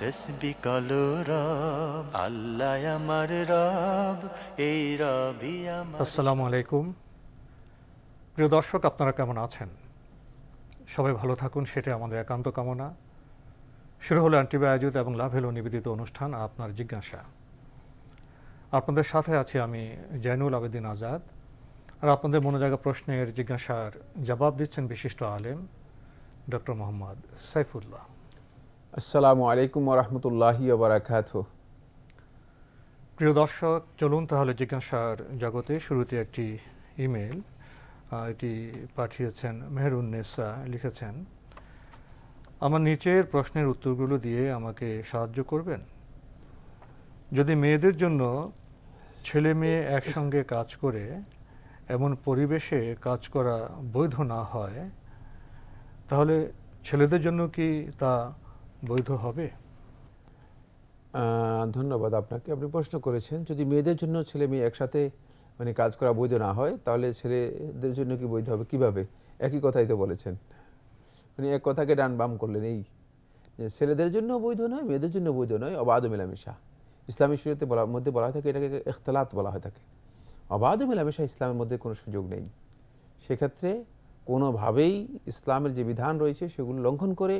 তসবি রব, আল্লাহ আমার রব, এই রবি আমার। আসসালামু আলাইকুম। প্রিয় দর্শক, আপনারা কেমন আছেন? সবাই ভালো থাকুন, সেটাই আমাদের একান্ত কামনা। শুরু হলো অ্যান্টিবায়োজিত এবং লাভ হলো নিবেদিত অনুষ্ঠান, আপনার জিজ্ঞাসা। আপনাদের সাথে আছি আমি জয়নুল আবেদিন আজাদ। আর আপনাদের মনোজাগা প্রশ্নের জিজ্ঞাসার জবাব দিচ্ছেন বিশিষ্ট আলেম, ডক্টর মোহাম্মদ সাইফুল্লাহ। আসসালামু আলাইকুম ওরহমতুল্লাহি ওবরাকাত প্রিয় দর্শক, চলুন তাহলে জিজ্ঞাসার জগতে শুরুতে একটি ইমেল এটি পাঠিয়েছেন মেহরুন্নেসা লিখেছেন। আমার নিচের প্রশ্নের উত্তরগুলো দিয়ে আমাকে সাহায্য করবেন? যদি মেয়েদের জন্য ছেলে মেয়ে একসঙ্গে কাজ করে, এমন পরিবেশে কাজ করা বৈধ না হয়, তাহলে ছেলেদের জন্য কি তা বৈধ হবে? ধন্যবাদ আপনাকে। আপনি প্রশ্ন করেছেন, যদি মেয়েদের জন্য ছেলে মেয়ে একসাথে মানে কাজ করা বৈধ না হয়, তাহলে ছেলেদের জন্য কি বৈধ হবে? কীভাবে? একই কথাই তো বলেছেন। মানে এক কথাকে ডান বাম করলেন, এই যে ছেলেদের জন্য বৈধ নয়, মেয়েদের জন্য বৈধ নয়, অবাধ মেলামেশা। ইসলামী শরীয়তে বলার মধ্যে বলা হয়ে থাকে, এটাকে এখতলাত বলা হয়ে থাকে অবাধ মেলামেশা ইসলামের মধ্যে কোনো সুযোগ নেই। সেক্ষেত্রে কোনোভাবেই ইসলামের যে বিধান রয়েছে, সেগুলো লঙ্ঘন করে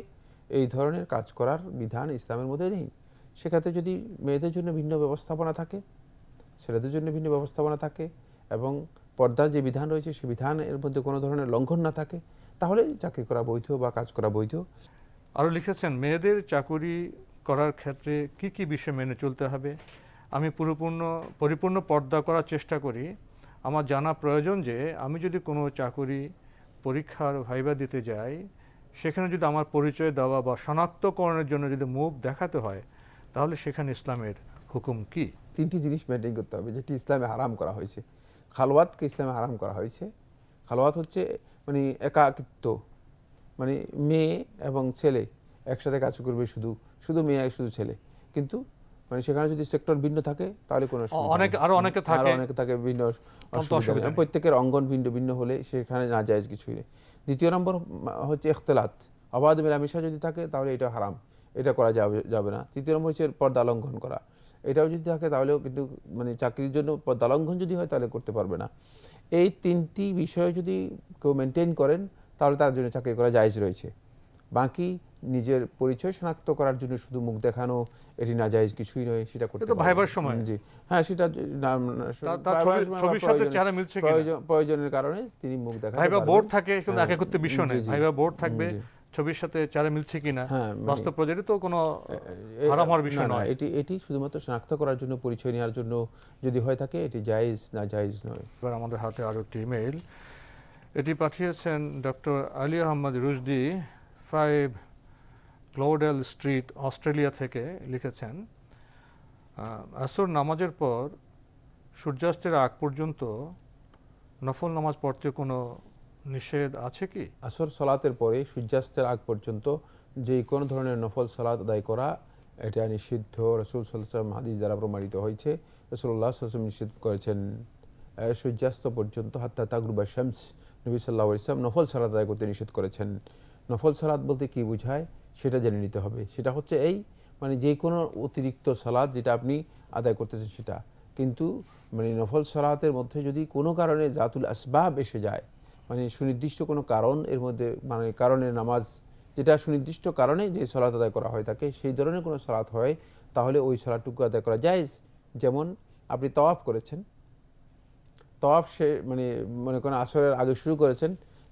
এই ধরনের কাজ করার বিধান ইসলামের মধ্যে নেই। সেক্ষেত্রে যদি মেয়েদের জন্য ভিন্ন ব্যবস্থাপনা থাকে, ছেলেদের জন্য ভিন্ন ব্যবস্থাপনা থাকে এবং পর্দার যে বিধান রয়েছে, সে বিধান এর মধ্যে কোনো ধরনের লঙ্ঘন না থাকে, তাহলে চাকরি করা বৈধ বা কাজ করা বৈধ। আরও লিখেছেন, মেয়েদের চাকুরি করার ক্ষেত্রে কি কি বিষয় মেনে চলতে হবে? আমি পুরোপূর্ণ, পরিপূর্ণ পর্দা করার চেষ্টা করি। আমার জানা প্রয়োজন যে, আমি যদি কোনো চাকুরি পরীক্ষার ভাইবা দিতে যাই সেখানে যদি আমার পরিচয় দেওয়া বা শনাক্তকরণের জন্য যদি মুখ দেখাতে হয় তাহলে সেখানে ইসলামের হুকুম কি? তিনটি জিনিস মেনটেন করতে হবে যেটি ইসলামে হারাম করা হয়েছে। খালওয়াতকে ইসলামে হারাম করা হয়েছে। খালওয়াত হচ্ছে মানে একাকিত্ব মানে মেয়ে এবং ছেলে একসাথে কাজ করবে শুধু শুধু মেয়ে আর শুধু ছেলে। কিন্তু মানে সেখানে যদি সেক্টর ভিন্ন থাকে তাহলে কোনো অনেক আরও অনেকে থাকে। অনেকে থাকে ভিন্ন। প্রত্যেকের অঙ্গন ভিন্ন ভিন্ন হলে সেখানে না যায় কিছুই নেই। দ্বিতীয় নম্বর হচ্ছে এখতলাত অবাধ মেলামেশা যদি থাকে, তাহলে এটা হারাম। এটা করা যাবে যাবে না। তৃতীয় নম্বর হচ্ছে পর্দা লঙ্ঘন করা। এটাও যদি থাকে, তাহলেও কিন্তু মানে চাকরির জন্য পর্দা লঙ্ঘন যদি হয়, তাহলে করতে পারবে না। এই তিনটি বিষয় যদি কেউ মেনটেন করেন, তাহলে তার জন্য চাকরি করা জায়জ রয়েছে। বাকি নিজের পরিচয় শনাক্ত করার জন্য শুধু মুখ দেখানো এটি না জায়েজ কিছুই নয় সেটা করতে তো ভাইবার সময়। জি। হ্যাঁ সেটা চেহারা মিলছে প্রয়োজনের কারণে তিনি মুখ দেখাতে ভাইবা বোর্ড থাকে কিন্তু হ্যাঁ, একাকত্ব বিষয় নেই। ভাইবা বোর্ড থাকবে ছবির সাথে চেহারা মিলছে কিনা? হ্যাঁ, মানে- বাস্তব প্রজেক্টে তো কোনো হারাম হওয়ার বিষয় নয়। এটি এটি শুধুমাত্র শনাক্ত করার জন্য পরিচয় নেওয়ার জন্য যদি হয়ে থাকে এটি জায়েজ না জায়েজ নয়। এবার আমাদের হাতে আরও একটি ইমেইল এটি পাঠিয়েছেন doctor Ali Ahmad Rushdie five Claudel street Australia থেকে লিখেছেন আসর নামাজের পর সূর্যাস্তের আগ পর্যন্ত নফল নামাজ পড়তে কোনো নিষেধ আছে কি? আসর সলাতের পরে সূর্যাস্তের আগ পর্যন্ত যে কোনো ধরনের নফল সলাত আদায় করা, এটা নিষিদ্ধ। রসুল সাল্লাম হাদিস দ্বারা প্রমাণিত হয়েছে। রসুল্লাহ সাল্লাম নিষিদ্ধ করেছেন সূর্যাস্ত পর্যন্ত হাত্তা তাগরুবা শামস, নবী সাল্লাহ ইসলাম নফল সালাত আদায় করতে নিষেধ করেছেন। নফল সালাত বলতে কি বোঝায়? সেটা জেনে নিতে হবে। সেটা হচ্ছে এই মানে যে কোনো অতিরিক্ত সালাদ যেটা আপনি আদায় করতেছেন সেটা। কিন্তু মানে নফল সালাতের মধ্যে যদি কোনো কারণে জাতুল আসবাব এসে যায় মানে সুনির্দিষ্ট কোনো কারণ এর মধ্যে মানে কারণে নামাজ, যেটা সুনির্দিষ্ট কারণে যে সলাত আদায় করা হয় তাকে সেই ধরনের কোনো সলাত হয়, তাহলে ওই সলাটুকু আদায় করা যায় যেমন আপনি তওয়াফ করেছেন। তওয়াফ সে মানে মনে করেন আসরের আগে শুরু করেছেন,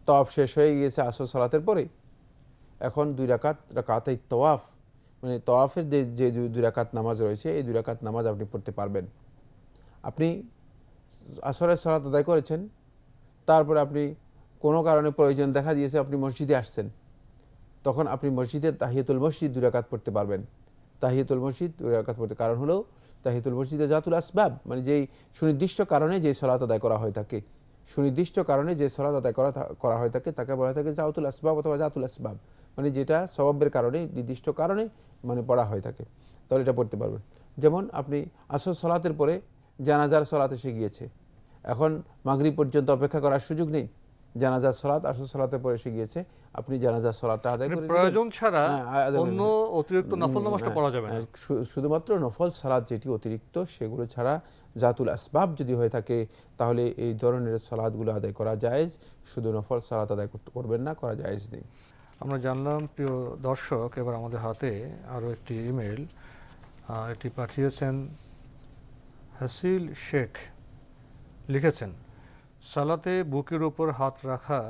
তওয়াফ শেষ হয়ে গিয়েছে আসর সলাতের পরে। এখন দুই রাকাত, রাকাতাই তওয়াফ। মানে তওয়াফের যে যে দুই রাকাত নামাজ রয়েছে, এই দুই রাকাত নামাজ আপনি পড়তে পারবেন। আপনি আসরের সলাত আদায় করেছেন, তারপরে আপনি কোনো কারণে প্রয়োজন দেখা দিয়েছে আপনি মসজিদে আসছেন, তখন আপনি মসজিদে তাহিয়াতুল মসজিদ দুই রাকাত পড়তে পারবেন। তাহিয়াতুল মসজিদ দুই রাকাত পড়তে, কারণ হলো তাহিতুল মসজিদে জাতুল আসবাব মানে যেই সুনির্দিষ্ট কারণে যে সলাত আদায় করা হয়ে থাকে সুনির্দিষ্ট কারণে যে সলাত আদায় করা করা হয়ে থাকে তাকে বলা থাকে জাতুল আসবাব অথবা জাতুল আসবাব। মানে যেটা স্বভাবের কারণে নির্দিষ্ট কারণে মানে পড়া হয়ে থাকে। তাহলে এটা পড়তে পারবেন। যেমন আপনি আসর সলাতের পরে জানাজার সলাত এসে গিয়েছে। এখন মাগরিব পর্যন্ত অপেক্ষা করার সুযোগ নেই। জানাজার সলাত আসর সলাতের পরে এসে গিয়েছে। আপনি জানাজার সলাতটা আদায় মানে করে প্রয়োজন ছাড়া হ্যাঁ, অন্য অতিরিক্ত নফল নামাজটা হ্যাঁ, পড়া যাবে না। হ্যাঁ, শুধুমাত্র নফল সালাদ যেটি অতিরিক্ত সেগুলো ছাড়া জাতুল আসবাব যদি হয়ে থাকে তাহলে এই ধরনের সালাদগুলো আদায় করা যায় শুধু নফল সালাত আদায় করবেন না করা যায় নেই। আমরা জানলাম, প্রিয় দর্শক, এবার আমাদের হাতে আরও একটি ইমেল এটি পাঠিয়েছেন হাসিল শেখ। লিখেছেন, সালাতে বুকের ওপর হাত রাখা,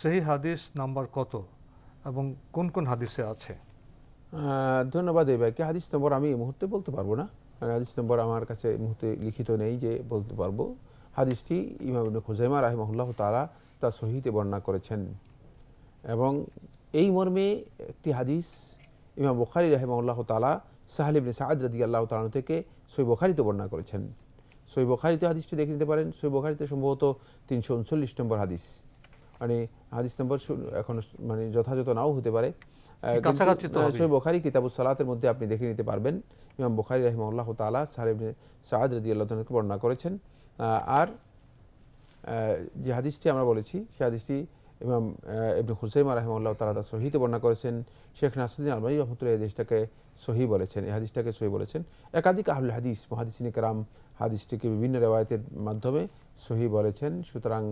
সেই হাদিস নাম্বার কত এবং কোন কোন হাদিসে আছে? ধন্যবাদ এই ভাইকে। হাদিস নম্বর আমি এই মুহূর্তে বলতে পারব না। মানে হাদিস নম্বর আমার কাছে এই মুহূর্তে লিখিত নেই যে বলতে পারব। হাদিসটি ইমাম খুজাইমা রাহিমাহুল্লাহ তার সহিতে বর্ণনা করেছেন। এবং এই মর্মে একটি হাদিস ইমাম বুখারি রাহিমাহুল্লাহ তাআলা সাহাল ইবনে সাআদ রাদিয়াল্লাহু তাআলা থেকে সই বুখারিতে বর্ণনা করেছেন। সই বুখারিতে হাদিসটি দেখে নিতে পারেন। সই বুখারিতে সম্ভবত তিনশো উনচল্লিশ নম্বর হাদিস। মানে হাদিস নম্বর এখন মানে যথাযথ নাও হতে পারে। সই বুখারি কিতাবুস সালাতের মধ্যে আপনি দেখে নিতে পারবেন। ইমাম বুখারি রাহিমাহুল্লাহ তাআলা সাহাল ইবনে সাআদ রাদিয়াল্লাহু তাআলা থেকে বর্ণনা করেছেন। আর যে হাদিসটি আমরা বলেছি সেই হাদিসটি ইমাম ইবনে খুসাইমা রাহিমাহুল্লাহ তাআলা তার সহিতে বর্ণনা করেছেন। শেখ নাসরুদ্দিন আলমাই রহমতুল্লাহ এই হাদিসটাকে সহি বলেছেন, এই হাদিসটাকে সহি বলেছেন। একাধিক আহুল হাদিস মহাদিসিন কারাম হাদিসটিকে বিভিন্ন রেওয়ায়তের মাধ্যমে সহি বলেছেন, সুতরাং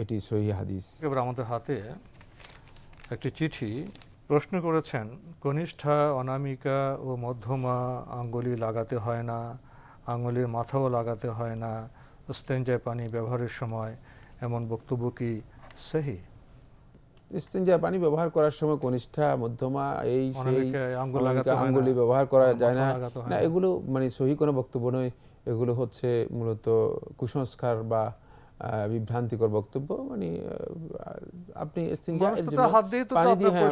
এটি সহি হাদিস। এবার আমাদের হাতে একটি চিঠি। প্রশ্ন করেছেন, কনিষ্ঠা, অনামিকা ও মধ্যমা আঙ্গুলি লাগাতে হয় না, আঙ্গুলির মাথাও লাগাতে হয় না স্তেঞ্জায় পানি ব্যবহারের সময়, এমন বক্তব্য কি সেহি? ইস্তেঞ্জা পানি ব্যবহার করার সময় কনিষ্ঠা মধ্যমা এই সেই আঙ্গুল ব্যবহার করা যায় না। না। এগুলো মানে সহি কোনো বক্তব্য নয়। এগুলো হচ্ছে মূলত কুসংস্কার বা বিভ্রান্তিকর বক্তব্য। মানে আপনি পানি দিয়ে হ্যাঁ,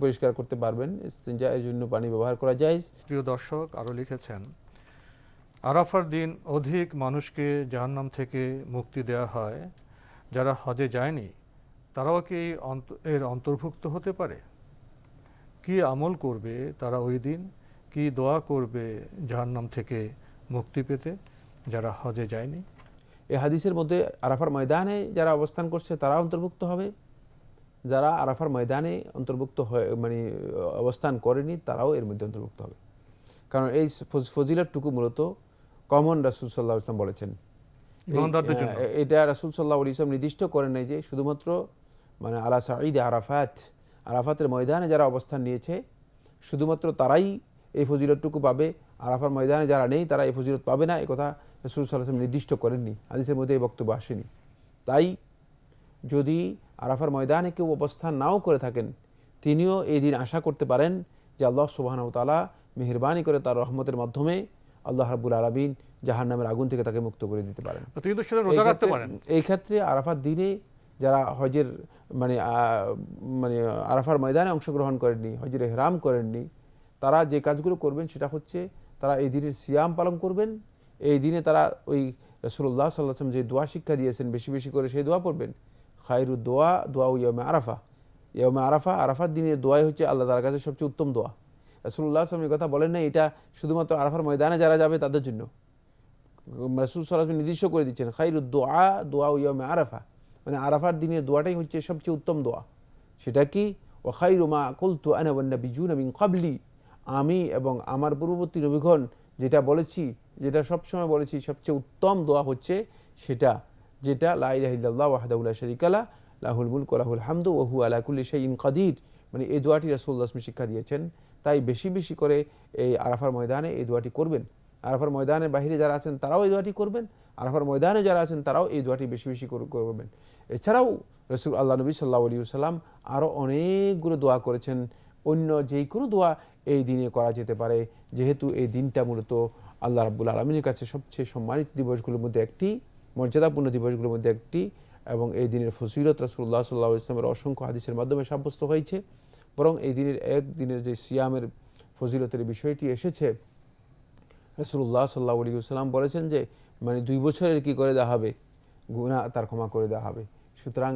পরিষ্কার দিয়ে করতে পারবেন। ইস্তিনজা এর জন্য পানি ব্যবহার করা যায়। প্রিয় দর্শক আরও লিখেছেন আরাফার দিন অধিক মানুষকে জাহান্নাম থেকে মুক্তি দেওয়া হয় যারা হজে যায়নি। তারাও কি এর অন্তর্ভুক্ত হতে পারে? কি আমল করবে তারা ওই দিন? কি দোয়া করবে জাহান্নাম থেকে মুক্তি পেতে যারা হজে যায়নি? এই হাদিসের মধ্যে আরাফার ময়দানে যারা অবস্থান করছে তারা অন্তর্ভুক্ত হবে। যারা আরাফার ময়দানে অন্তর্ভুক্ত হয়ে মানে অবস্থান করেনি তারাও এর মধ্যে অন্তর্ভুক্ত হবে। কারণ এই ফজ- ফজিলতটুকু মূলত কমন রাসুল সাল্লাহ ইসলাম বলেছেন। এটা রাসুল সাল্লাহ ইসলাম নির্দিষ্ট করেন নাই যে শুধুমাত্র মানে আলা সাঈদ আরাফাত আরাফাতের ময়দানে যারা অবস্থান নিয়েছে শুধুমাত্র তারাই এই ফজিলতটুকু পাবে। আরাফার ময়দানে যারা নেই তারা এই ফজিলত পাবে না। এই কথা রসুল সাল্লাহ ইসলাম নির্দিষ্ট করেননি। হাদিসের মধ্যে এই বক্তব্য আসেনি। তাই যদি আরাফার ময়দানে কেউ অবস্থান নাও করে থাকেন তিনিও এই দিন আশা করতে পারেন যে আল্লাহ সুবাহানাউ তালা মেহরবানি করে তার রহমতের মাধ্যমে আল্লাহ রাবুল আলমিন জাহার নামের আগুন থেকে তাকে মুক্ত করে দিতে পারেন। এই ক্ষেত্রে আরাফার দিনে যারা হজের মানে মানে আরাফার ময়দানে অংশগ্রহণ করেননি হজের হেরাম করেননি। তারা যে কাজগুলো করবেন সেটা হচ্ছে তারা এই দিনের সিয়াম পালন করবেন, এই দিনে তারা ওই রসুল্লাহ সাল্লাম যে দোয়া শিক্ষা দিয়েছেন, বেশি বেশি করে সেই দোয়া পড়বেন। খায়রু দোয়া দোয়া ইয়মে আরাফা। ইয়মে আরাফা, আরাফার দিনের দোয়াই হচ্ছে আল্লাহ তার কাছে সবচেয়ে উত্তম দোয়া। রসুল্লাহ আসলাম এই কথা বলেন না এটা শুধুমাত্র আরাফার ময়দানে যারা যাবে তাদের জন্য। রাসুল সাল্লাহ নির্দিষ্ট করে দিচ্ছেন খাইরু দোয়া দোয়া ইয়মে আরাফা। মানে আরাফার দিনের দোয়াটাই হচ্ছে সবচেয়ে উত্তম দোয়া। সেটা কি? ও খাইরু মা কুলতু আনাবন্না বিজুন আমিন কাবলি আমি এবং আমার পূর্ববর্তী নবীগণ যেটা বলেছি, যেটা সবসময় বলেছি, সবচেয়ে উত্তম দোয়া হচ্ছে সেটা, যেটা লা ইলাহা ইল্লাল্লাহ ওয়াহদাহুল্লাহ শারিকালা লাহুল মুল ওয়া লাহুল হামদু ওয়া হুয়া আলা কুল্লি শাইইন কাদির। মানে এই দোয়াটি সাল্লাল্লাহু শিক্ষা দিয়েছেন। তাই বেশি বেশি করে এই আরাফার ময়দানে এই দোয়াটি করবেন। আরাফার ময়দানের বাইরে যারা আছেন তারাও এই দোয়াটি করবেন। আরাফার ময়দানে যারা আছেন, তারাও এই দোয়াটি বেশি বেশি করবেন। এছাড়াও রসুল আল্লাহ নবী সাল্লাহ আলী সাল্লাম আরও অনেকগুলো দোয়া করেছেন। অন্য যেই কোনো দোয়া এই দিনে করা যেতে পারে। যেহেতু এই দিনটা মূলত আল্লাহ রাব্বুল আলমিনের কাছে সবচেয়ে সম্মানিত দিবসগুলোর মধ্যে একটি, মর্যাদাপূর্ণ দিবসগুলোর মধ্যে একটি এবং এই দিনের ফসিলত রসুল্লাহ সাল্লাহ ইসলামের অসংখ্য হাদিসের মাধ্যমে সাব্যস্ত হয়েছে। বরং এই দিনের এক দিনের যে সিয়ামের ফজিলতের বিষয়টি এসেছে রসুল্লাহ সাল্লাহ আলী সাল্লাম বলেছেন যে মানে দুই বছরের কি করে দেওয়া হবে? গুণা তার ক্ষমা করে দেওয়া হবে। সুতরাং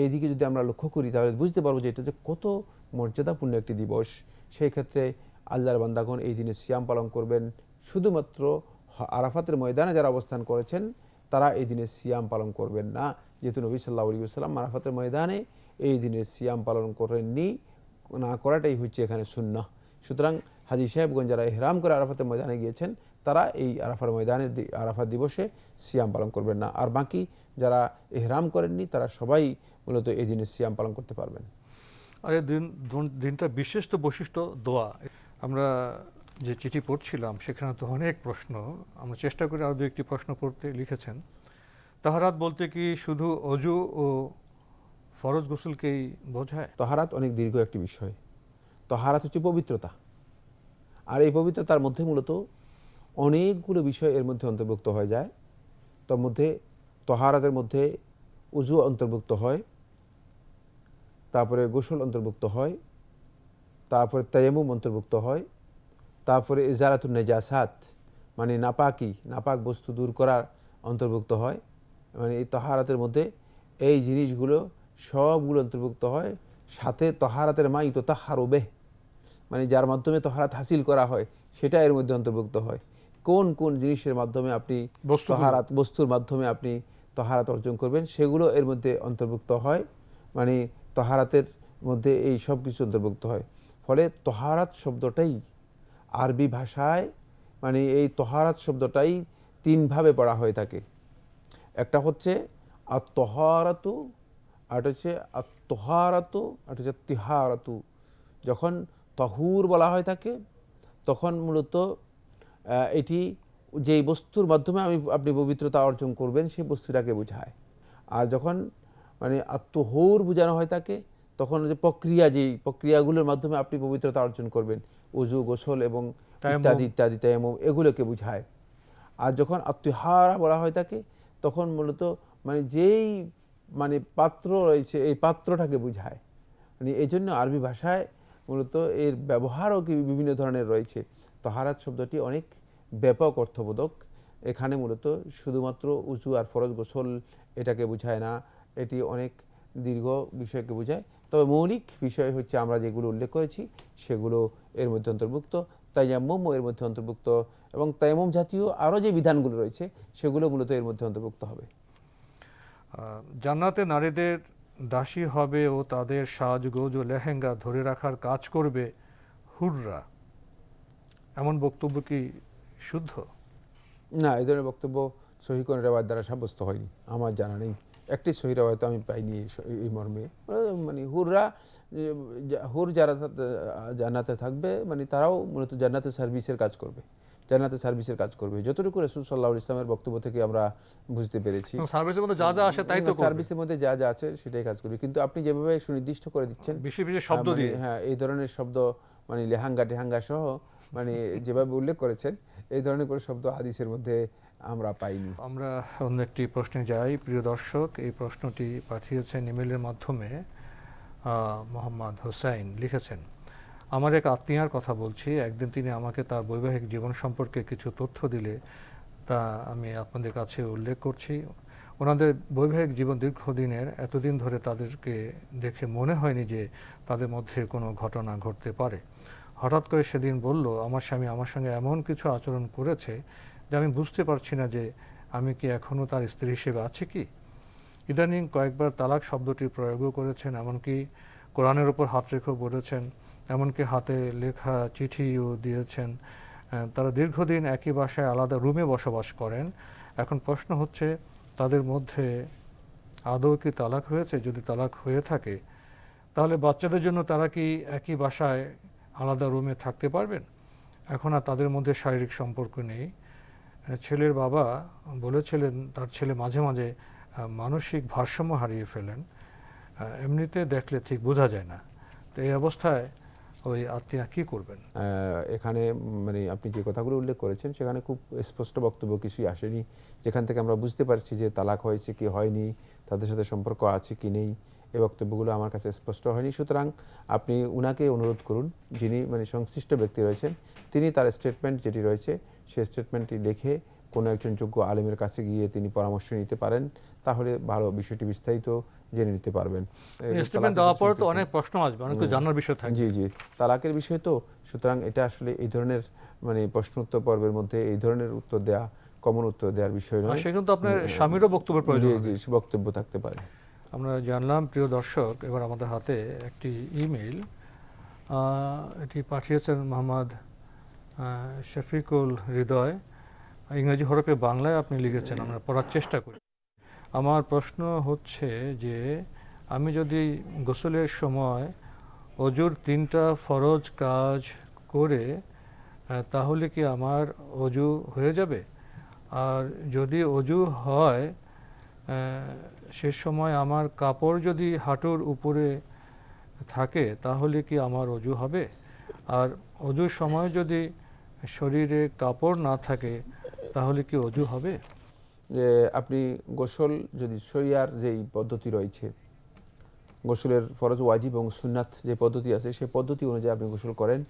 এই দিকে যদি আমরা লক্ষ্য করি, তাহলে বুঝতে পারব যে এটা যে কত মর্যাদাপূর্ণ একটি দিবস। সেই ক্ষেত্রে আল্লাহর বান্দাগণ এই দিনে সিয়াম পালন করবেন। শুধুমাত্র আরাফাতের ময়দানে যারা অবস্থান করেছেন, তারা এই দিনে সিয়াম পালন করবেন না। যেহেতু নবী সাল্লাহ আলী সাল্লাম আরাফাতের ময়দানে এই দিনে সিয়াম পালন করেননি, না করাটাই হচ্ছে এখানে শূন্য সুতরাং হাজি সাহেবগঞ্জ যারা এহরাম করে আরাফাতের ময়দানে গিয়েছেন তারা এই আরাফার ময়দানের আরাফাত দিবসে সিয়াম পালন করবেন না। আর বাকি যারা এহরাম করেননি তারা সবাই মূলত এই দিনে সিয়াম পালন করতে পারবেন। আর এই দিন দিন- দিনটা বিশেষ তো বৈশিষ্ট্য দোয়া। আমরা যে চিঠি পড়ছিলাম সেখানে তো অনেক প্রশ্ন। আমরা চেষ্টা করি আরও দু একটি প্রশ্ন পড়তে লিখেছেন। তাহারাত বলতে কি শুধু অজু ও ফরজ গোসলকেই বোঝায়? তহারাত অনেক দীর্ঘ একটি বিষয়। তহারাত হচ্ছে পবিত্রতা। আর এই পবিত্রতার মধ্যে মূলত অনেকগুলো বিষয় এর মধ্যে অন্তর্ভুক্ত হয়ে যায়। তার মধ্যে তহারাতের মধ্যে উজু অন্তর্ভুক্ত হয়, তারপরে গোসল অন্তর্ভুক্ত হয়, তারপরে তায়ামুম অন্তর্ভুক্ত হয়, তারপরে ইজারাতুন নেজাসাত মানে নাপাকি, নাপাক বস্তু দূর করার অন্তর্ভুক্ত হয়। মানে এই তহারাতের মধ্যে এই জিনিসগুলো সবগুলো অন্তর্ভুক্ত হয়। সাথে তহারাতের মাই তো তাহারোবে মানে যার মাধ্যমে তহারাত হাসিল করা হয়, সেটা এর মধ্যে অন্তর্ভুক্ত হয়। কোন কোন জিনিসের মাধ্যমে আপনি। তহারাত বস্তুর মাধ্যমে আপনি তহারাত অর্জন করবেন সেগুলো এর মধ্যে অন্তর্ভুক্ত হয়। মানে তহারাতের মধ্যে এই সব কিছু অন্তর্ভুক্ত হয়। ফলে তহারাত শব্দটাই আরবি ভাষায় মানে এই তহারাত শব্দটাই তিনভাবে পড়া হয়ে থাকে। একটা হচ্ছে আত্মহারাতু আর হচ্ছে আত্মহারাতু আর হচ্ছে তিহারাতু। যখন তহুর বলা হয় থাকে তখন মূলত এটি যেই বস্তুর মাধ্যমে আমি আপনি পবিত্রতা অর্জন করবেন সেই বস্তুটাকে বোঝায়। আর যখন মানে আত্মহৌর বোঝানো হয় থাকে তখন যে প্রক্রিয়া যেই প্রক্রিয়াগুলোর মাধ্যমে আপনি পবিত্রতা অর্জন করবেন উজু গোসল এবং ইত্যাদি ইত্যাদি তায়াম্মুম এগুলোকে বোঝায়। আর যখন আত্মহারা বলা হয় তাকে তখন মূলত মানে যেই মানে পাত্র রয়েছে এই পাত্রটাকে বোঝায়। মানে এই জন্য আরবি ভাষায় মূলত এর ব্যবহারও কি বিভিন্ন ধরনের রয়েছে। তহারাত শব্দটি অনেক ব্যাপক অর্থবোধক। এখানে মূলত শুধুমাত্র উঁচু আর ফরজ গোসল এটাকে বোঝায় না, এটি অনেক দীর্ঘ বিষয়কে বোঝায়। তবে মৌলিক বিষয় হচ্ছে আমরা যেগুলো উল্লেখ করেছি, সেগুলো এর মধ্যে অন্তর্ভুক্ত। তাইয়াম্মম এর মধ্যে অন্তর্ভুক্ত এবং তাইমম জাতীয় আরও যে বিধানগুলো রয়েছে, সেগুলো মূলত এর মধ্যে অন্তর্ভুক্ত হবে। জান্নাতে নারীদের দাসী হবে ও তাদের সাজগোজ ও লেহেঙ্গা ধরে রাখার কাজ করবে হুররা। এমন বক্তব্য কি শুদ্ধ? না এই ধরনের বক্তব্য সহি কোন রেওয়ার দ্বারা সাব্যস্ত হয়নি আমার জানা নেই। একটি সহি রেওয়ায়ত আমি পাইনি এই মর্মে। মানে হুররা হুর যারা জান্নাতে থাকবে মানে তারাও মূলত জান্নাতে সার্ভিসের কাজ করবে জান্নাতে সার্ভিসের কাজ করবে। যতটুকু রসুল সাল্লাহ ইসলামের বক্তব্য থেকে আমরা বুঝতে পেরেছি। সার্ভিসের মধ্যে যা যা আসে তাই তো সার্ভিসের মধ্যে যা যা আছে সেটাই কাজ করবে। কিন্তু আপনি যেভাবে সুনির্দিষ্ট করে দিচ্ছেন বেশি বেশি শব্দ হ্যাঁ, মানে, দিয়ে। হ্যাঁ এই ধরনের শব্দ মানে লেহাঙ্গা টেহাঙ্গা সহ মানে যেভাবে উল্লেখ করেছেন, এই ধরনের কোনো শব্দ হাদিসের মধ্যে আমরা পাইনি। আমরা অন্য একটি প্রশ্নে যাই। প্রিয় দর্শক, এই প্রশ্নটি পাঠিয়েছেন ইমেলের মাধ্যমে মোহাম্মদ হোসাইন লিখেছেন, আমার এক আত্মীয়ার কথা বলছি। একদিন তিনি আমাকে তার বৈবাহিক জীবন সম্পর্কে কিছু তথ্য দিলে তা আমি আপনাদের কাছে উল্লেখ করছি। ওনাদের বৈবাহিক জীবন দীর্ঘদিনের, এতদিন ধরে তাদেরকে দেখে মনে হয়নি যে তাদের মধ্যে কোনো ঘটনা ঘটতে পারে। হঠাৎ করে সেদিন বলল, আমার স্বামী আমার সঙ্গে এমন কিছু আচরণ করেছে যে আমি বুঝতে পারছি না যে আমি কি এখনও তার স্ত্রী হিসেবে আছি কি? ইদানিং কয়েকবার তালাক শব্দটি প্রয়োগও করেছেন, এমনকি কোরআনের ওপর হাত রেখেও বলেছেন, এমনকি হাতে লেখা চিঠিও দিয়েছেন। তারা দীর্ঘদিন একই বাসায় আলাদা রুমে বসবাস করেন। এখন প্রশ্ন হচ্ছে, তাদের মধ্যে আদৌ কি তালাক হয়েছে? যদি তালাক হয়ে থাকে, তাহলে বাচ্চাদের জন্য তারা কি একই বাসায় আলাদা রুমে থাকতে পারবেন? এখন আর তাদের মধ্যে শারীরিক সম্পর্ক নেই। ছেলের বাবা বলেছিলেন, তার ছেলে মাঝে মাঝে মানসিক ভারসাম্য হারিয়ে ফেলেন। এমনিতে দেখলে ঠিক বোঝা যায় না। তো এই অবস্থায় ওই আত্মীয়া কি করবেন? এখানে মানে আপনি যে কথাগুলো উল্লেখ করেছেন, সেখানে খুব স্পষ্ট বক্তব্য কিছুই আসেনি। যেখান থেকে আমরা বুঝতে পারছি যে তালাক হয়েছে কি হয়নি, তাদের সাথে সম্পর্ক আছে কি নেই। এই বক্তব্যগুলো আমার কাছে স্পষ্ট হয়নি। সুতরাং আপনি উনাকে অনুরোধ করুন যিনি মানে সংশ্লিষ্ট ব্যক্তি রয়েছেন তিনি তার স্টেটমেন্ট যেটি রয়েছে সেই স্টেটমেন্টটি লিখে কোনো একজন যোগ্য আলেমের কাছে গিয়ে তিনি পরামর্শ নিতে পারেন তাহলে ভালো বিষয়টি বিস্তারিত জেনে নিতে পারবেন। স্টেটমেন্ট দেওয়ার পরে তো অনেক প্রশ্ন আসবে অনেক জানার বিষয় থাকবে জি জি। তালাকের বিষয় তো সুতরাং এটা আসলে এই ধরনের মানে প্রশ্ন উত্তর পর্বের মধ্যে এই ধরনের উত্তর দেয়া কমন উত্তর দেওয়ার বিষয় নয়। সেখানে তো আপনার স্বামীরও বক্তব্যের প্রয়োজন বক্তব্য থাকতে পারে। আমরা জানলাম, প্রিয় দর্শক, এবার আমাদের হাতে একটি ইমেল এটি পাঠিয়েছেন মোহাম্মদ শফিকুল হৃদয়। ইংরেজি হরফে বাংলায় আপনি লিখেছেন, আমরা পড়ার চেষ্টা করি। আমার প্রশ্ন হচ্ছে যে, আমি যদি গোসলের সময় অজুর তিনটা ফরজ কাজ করে তাহলে কি আমার অজু হয়ে যাবে? আর যদি অজু হয় সে সময় আমার কাপড় যদি হাঁটুর উপরে থাকে, তাহলে কি আমার অজু হবে? আর অজুর সময় যদি শরীরে কাপড় না থাকে, তাহলে কি অজু হবে? যে আপনি গোসল যদি শরিয়ার যেই পদ্ধতি রয়েছে, গোসলের ফরজ, ওয়াজিব এবং সুন্নাত যে পদ্ধতি আছে সেই পদ্ধতি অনুযায়ী আপনি গোসল করেন,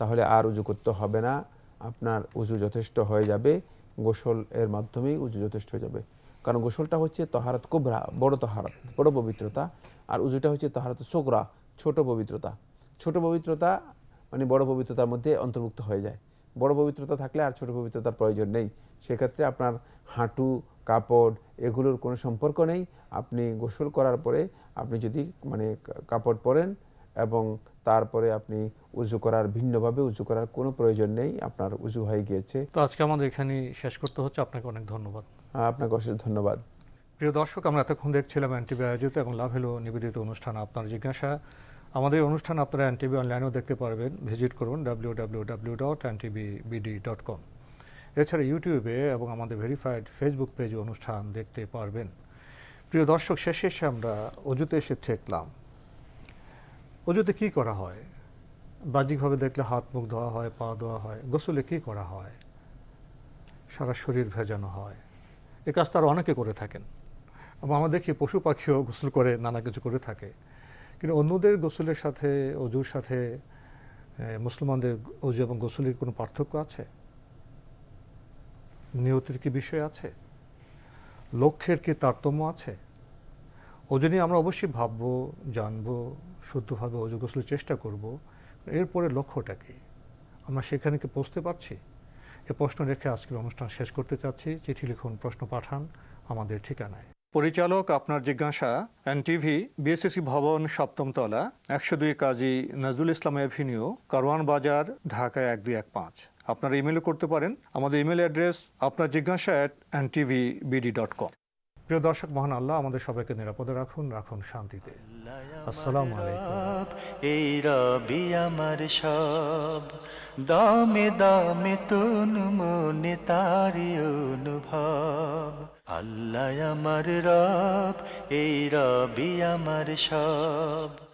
তাহলে আর উজু করতে হবে না। আপনার উজু যথেষ্ট হয়ে যাবে, গোসল এর মাধ্যমেই উজু যথেষ্ট হয়ে যাবে। কারণ গোসলটা হচ্ছে তহারাত কুবরা, বড় তহারাত, বড় পবিত্রতা। আর উজুটা হচ্ছে তহারাত সোকরা ছোট পবিত্রতা। ছোট পবিত্রতা মানে বড় পবিত্রতার মধ্যে অন্তর্ভুক্ত হয়ে যায়। বড় পবিত্রতা থাকলে আর ছোট পবিত্রতার প্রয়োজন নেই। সেক্ষেত্রে আপনার হাঁটু, কাপড়, এগুলোর কোনো সম্পর্ক নেই। আপনি গোসল করার পরে আপনি যদি মানে কাপড় পরেন এবং তারপরে আপনি উজু করার ভিন্নভাবে উজু করার কোনো প্রয়োজন নেই আপনার উজু হয়ে গিয়েছে। তো আজকে আমাদের এখানে শেষ করতে হচ্ছে। আপনাকে অনেক ধন্যবাদ। আপনাকে অশেষ ধন্যবাদ। প্রিয় দর্শক আমরা এতক্ষণ দেখছিলাম এনটিভি আয়োজিত এবং লাভ হলো নিবেদিত অনুষ্ঠান আপনার জিজ্ঞাসা। আমাদের অনুষ্ঠান আপনারা এনটিভি অনলাইনেও দেখতে পারবেন। ভিজিট করুন W W W dot BD dot com এছাড়া ইউটিউবে এবং আমাদের ভেরিফাইড ফেসবুক পেজে অনুষ্ঠান দেখতে পারবেন। প্রিয় দর্শক শেষে এসে আমরা অজুতে এসে ঠেকলাম। অজুতে কি করা হয়? বাহ্যিকভাবে দেখলে হাত, মুখ ধোয়া হয়, পা ধোয়া হয়। গোসলে কি করা হয়? সারা শরীর ভেজানো হয়। এ কাজ তারা অনেকে করে থাকেন। এবং আমরা দেখি পশু পাখিও গোসল করে, নানা কিছু করে থাকে। কিন্তু অন্যদের গোসলের সাথে, অজুর সাথে মুসলমানদের অজু এবং গোসলের কোনো পার্থক্য আছে? নিয়তির কি বিষয় আছে? লক্ষ্যের কি তারতম্য আছে? অজু নিয়ে আমরা অবশ্যই ভাববো, জানব শুদ্ধভাবে অজু গোসলের চেষ্টা করব, এরপরে লক্ষ্যটা কি? আমরা সেখানে কি পৌঁছতে পারছি? এ প্রশ্ন রেখে আজকের অনুষ্ঠান শেষ করতে চাচ্ছি। চিঠি লিখুন, প্রশ্ন পাঠান, আমাদের ঠিকানায়। পরিচালক আপনার জিজ্ঞাসা, এনটিভি বিএসসি ভবন, সপ্তমতলা, একশো দুই কাজী নজরুল ইসলাম এভিনিউ, কারওয়ান বাজার, ঢাকা এক দুই এক পাঁচ। আপনারা ইমেলও করতে পারেন। আমাদের ইমেল অ্যাড্রেস আপনার জিজ্ঞাসা at NTV BD dot com প্রিয় দর্শক, মহান আল্লাহ আমাদের সবাইকে নিরাপদে রাখুন রাখুন শান্তিতে। আসসালামু আলাইকুম। এই রবি আমার সব, দামে দামে তুন মনে তারি অনুভব। আল্লাহ আমার রব, এই রবি আমার সব।